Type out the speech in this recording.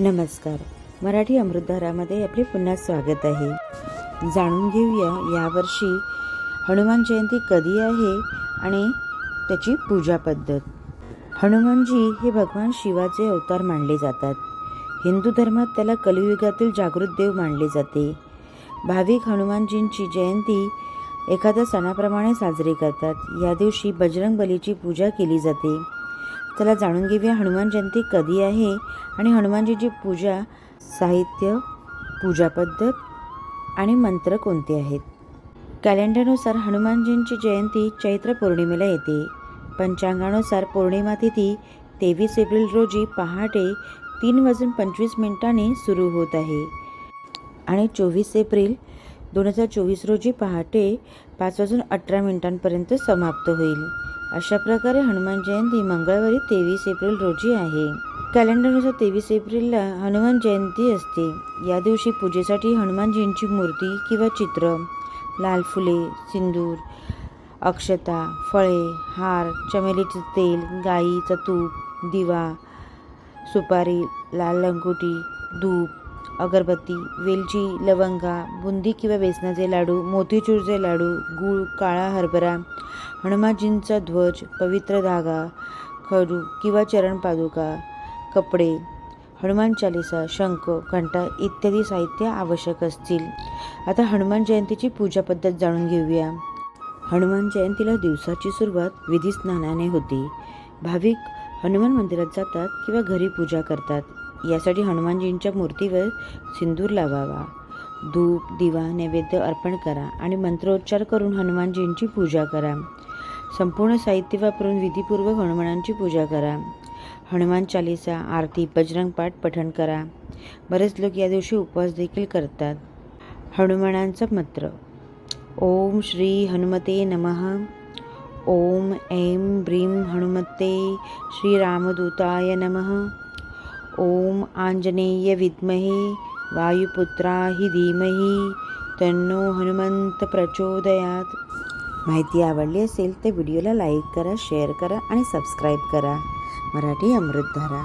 नमस्कार. मराठी अमृतधारामध्ये आपले पुन्हा स्वागत आहे. जाणून घेऊया यावर्षी हनुमान जयंती कधी आहे आणि त्याची पूजा पद्धत. हनुमानजी हे भगवान शिवाचे अवतार मानले जातात. हिंदू धर्मात त्याला कलियुगातील जागृत देव मानले जाते. भाविक हनुमानजींची जयंती एखाद्या सणाप्रमाणे साजरी करतात. या दिवशी बजरंग बलीची पूजा केली जाते. चला जाणून घेऊया हनुमान जयंती कधी आहे आणि हनुमानजीची पूजा साहित्य पूजा पद्धत आणि मंत्र कोणते आहेत? कॅलेंडरनुसार हनुमानजींची जयंती चैत्र पौर्णिमेला येते. पंचांगानुसार पौर्णिमा तिथी तेवीस एप्रिल रोजी पहाटे तीन वाजून पंचवीस मिनिटांनी सुरू होत आहे. आणि चोवीस एप्रिल दोन हजार चोवीस रोजी पहाटे पाच वाजून अठरा मिनिटांपर्यंत समाप्त होईल. अशा प्रकारे हनुमान जयंती मंगळवारी तेवीस एप्रिल रोजी आहे. कॅलेंडरनुसार तेवीस एप्रिलला हनुमान जयंती असते. या दिवशी पूजेसाठी हनुमानजींची मूर्ती किंवा चित्र लाल फुले सिंदूर अक्षता फळे हार चमेलीचे तेल गाईचं तूप दिवा सुपारी लाल लंगोटी धूप अगरबत्ती वेलची लवंगा बुंदी किंवा बेसनाचे लाडू मोतीचूरचे लाडू गूळ काळा हरभरा हनुमानजींचा ध्वज पवित्र धागा खडू किंवा चरण पादुका कपडे हनुमान चालिसा शंख घंटा इत्यादी साहित्य आवश्यक असतील. आता हनुमान जयंतीची पूजा पद्धत जाणून घेऊया. हनुमान जयंतीला दिवसाची सुरुवात विधी स्नानाने होते. भाविक हनुमान मंदिरात जातात किंवा घरी पूजा करतात. यासाठी हनुमानजींच्या मूर्तीवर सिंदूर लावावा. धूप दिवा नैवेद्य अर्पण करा आणि मंत्रोच्चार करून हनुमानजींची पूजा करा. संपूर्ण साहित्य वापरून विधीपूर्वक हनुमानांची पूजा करा. हनुमान चालिसा आरती बजरंग पाठ पठण करा. बरेच लोक या दिवशी उपवास देखील करतात. हनुमानांचा मंत्र. ओम श्री हनुमते नमः. ओम ऐं ब्रीं हनुमते श्रीरामदूताय नमः. ओम आंजनेय विद्महे वायुपुत्रा हि धीमहि तन्नो हनुमंत प्रचोदयात. माहिती आवडली असेल तर व्हिडिओला लाईक करा शेअर करा आणि सबस्क्राईब करा. मराठी अमृतधारा